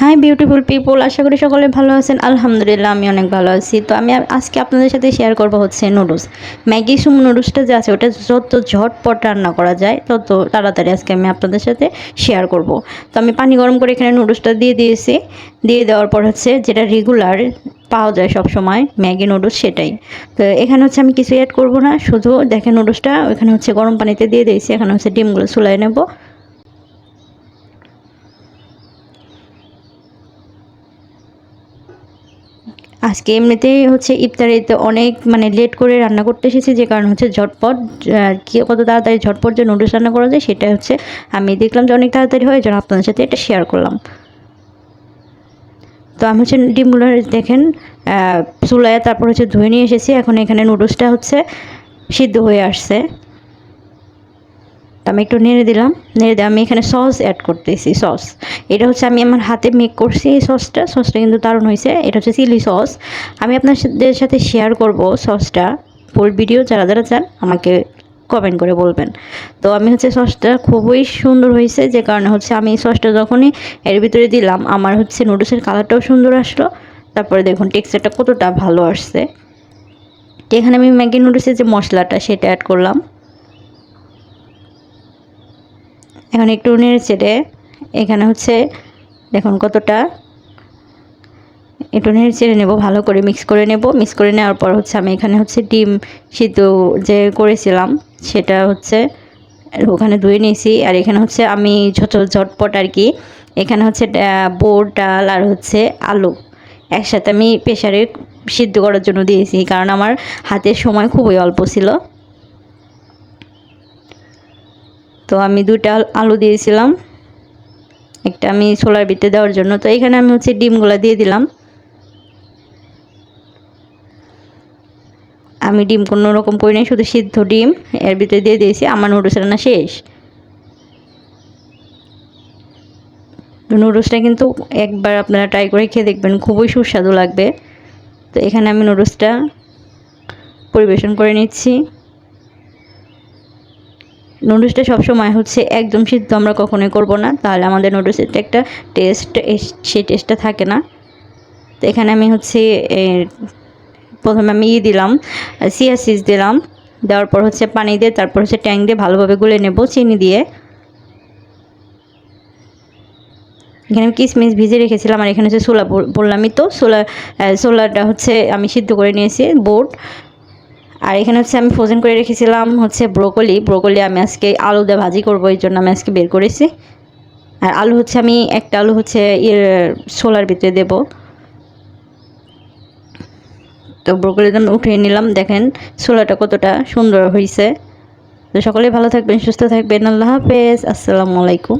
Hi beautiful people আশা করি সকলে ভালো আছেন। আলহামদুলিল্লাহ, আমি অনেক ভালো আছি। তো আমি আজকে আপনাদের সাথে শেয়ার করব হচ্ছে নুডলস ম্যাগি সুম নুডলসটা যে আছে, ওটা যত ঝটপট রান্না করা যায়, তত তাড়াতাড়ি আজকে আমি আপনাদের সাথে শেয়ার করব। তো আমি পানি গরম করে এখানে নুডলসটা দিয়ে দিয়েছি। দিয়ে দেওয়ার পর হচ্ছে যেটা রেগুলার পাওয়া যায় সব সময় ম্যাগি নুডলস সেটাই। তো এখানে হচ্ছে আমি কিছু অ্যাড করব না, শুধু দেখেন নুডলসটা ওখানে হচ্ছে গরম পানিতে দিয়ে দিয়েছি। এখানে হচ্ছে ডিমগুলো চুলাই নেব। আজকে এমনিতেই হচ্ছে ইফতারিতে অনেক মানে লেট করে রান্না করতে এসেছি, যে কারণ হচ্ছে ঝটপট কি কত তাড়াতাড়ি ঝটপট যে নুডলস রান্না করা যায় সেটা হচ্ছে আমি দেখলাম যে অনেক তাড়াতাড়ি হয় যেন আপনাদের সাথে এটা শেয়ার করলাম। তো আমি হচ্ছে ডিমগুলো দেখেন চুলায় তারপর হচ্ছে ধুয়ে নিয়ে এসেছি, এখন এখানে নুডলসটা হচ্ছে সিদ্ধ হয়ে আসছে। আমি একটু নেড়ে দিলাম, নেড়ে দিয়ে আমি এখানে সস অ্যাড করতেছি, সস। এটা হচ্ছে আমি আমার হাতে মেক করছি এই সসটা সসটা কিন্তু দারুণ হয়েছে। এটা হচ্ছে চিলি সস। আমি আপনাদের সাথে শেয়ার করব সসটা ফুল ভিডিও যারা যারা চান আমাকে কমেন্ট করে বলবেন। তো আমি হচ্ছে সসটা খুবই সুন্দর হয়েছে, যে কারণে হচ্ছে আমি এই সসটা যখনই এর ভিতরে দিলাম, আমার হচ্ছে নুডলসের কালারটাও সুন্দর আসলো। তারপরে দেখুন, টেক্সচারটা কতটা ভালো আসছে। এখানে আমি ম্যাগি নুডলসের যে মশলাটা, সেটা অ্যাড করলাম। এখন একটু নেড়ে চেড়ে, এখানে হচ্ছে, দেখুন কতটা, একটু নেড়ে চেড়ে নেব, ভালো করে মিক্স করে নেব। মিক্স করে নেওয়ার পর হচ্ছে আমি এখানে হচ্ছে ডিম সিদ্ধ যে করেছিলাম, সেটা হচ্ছে ওখানে ধুয়ে নিয়েছি। আর এখানে হচ্ছে আমি ঝট, ঝটপট আর কি, এখানে হচ্ছে বোর, ডাল আর হচ্ছে আলু একসাথে আমি প্রেশারে সিদ্ধ করার জন্য দিয়েছি। কারণ আমার হাতের সময় খুবই অল্প ছিল। তো আমি দুটা আলু দিয়েছিলাম। একটা আমি সোলার ভিতরে দেওয়ার জন্য। তো এখানে আমি হচ্ছে ডিমগুলো দিয়ে দিলাম। আমি ডিম কোনো রকম করি নাই, শুধু সিদ্ধ ডিম। এর ভিতরে দিয়ে দিয়েছি, আমার নুডলস রান্না শেষ। নুডলসটা কিন্তু একবার আপনারা ট্রাই করে খেয়ে দেখবেন, খুবই সুস্বাদু লাগবে। তো এখানে আমি নুডলসটা পরিবেশন করে নিচ্ছি। নুডলসটা সবসময় হচ্ছে একদম সিদ্ধ আমরা কখনোই করব না। তাহলে আমাদের নুডলসের একটা টেস্ট সেই টেস্টটা থাকে না। তো এখানে আমি হচ্ছে প্রথমে আমি ই দিলাম সিয়া সিজ দিলাম। দেওয়ার পর হচ্ছে পানি দিয়ে তারপর হচ্ছে ট্যাং দিয়ে ভালোভাবে গুলে নেব চিনি দিয়ে। এখানে আমি কিশমিশ ভিজে রেখেছিলাম, আর এখানে হচ্ছে সোলা বললামই তো সোলা সোলাটা হচ্ছে আমি সিদ্ধ করে নিয়েছি, বোট। আর এখানে হচ্ছে আমি ফ্রোজেন করে রেখেছিলাম হচ্ছে ব্রোকলি ব্রোকলি আমি আজকে আলু দিয়ে ভাজি করব, এই জন্য আমি আজকে বের করেছি। আর আলু হচ্ছে আমি, একটা আলু হচ্ছে ইয়ে সোলার ভিতরে দেব। তো ব্রোকলি আমি উঠিয়ে নিলাম, দেখেন সোলাটা কতটা সুন্দর হয়েছে তো সকলেই ভালো থাকবেন, সুস্থ থাকবেন, আল্লাহ হাফেজ, আসসালামু আলাইকুম।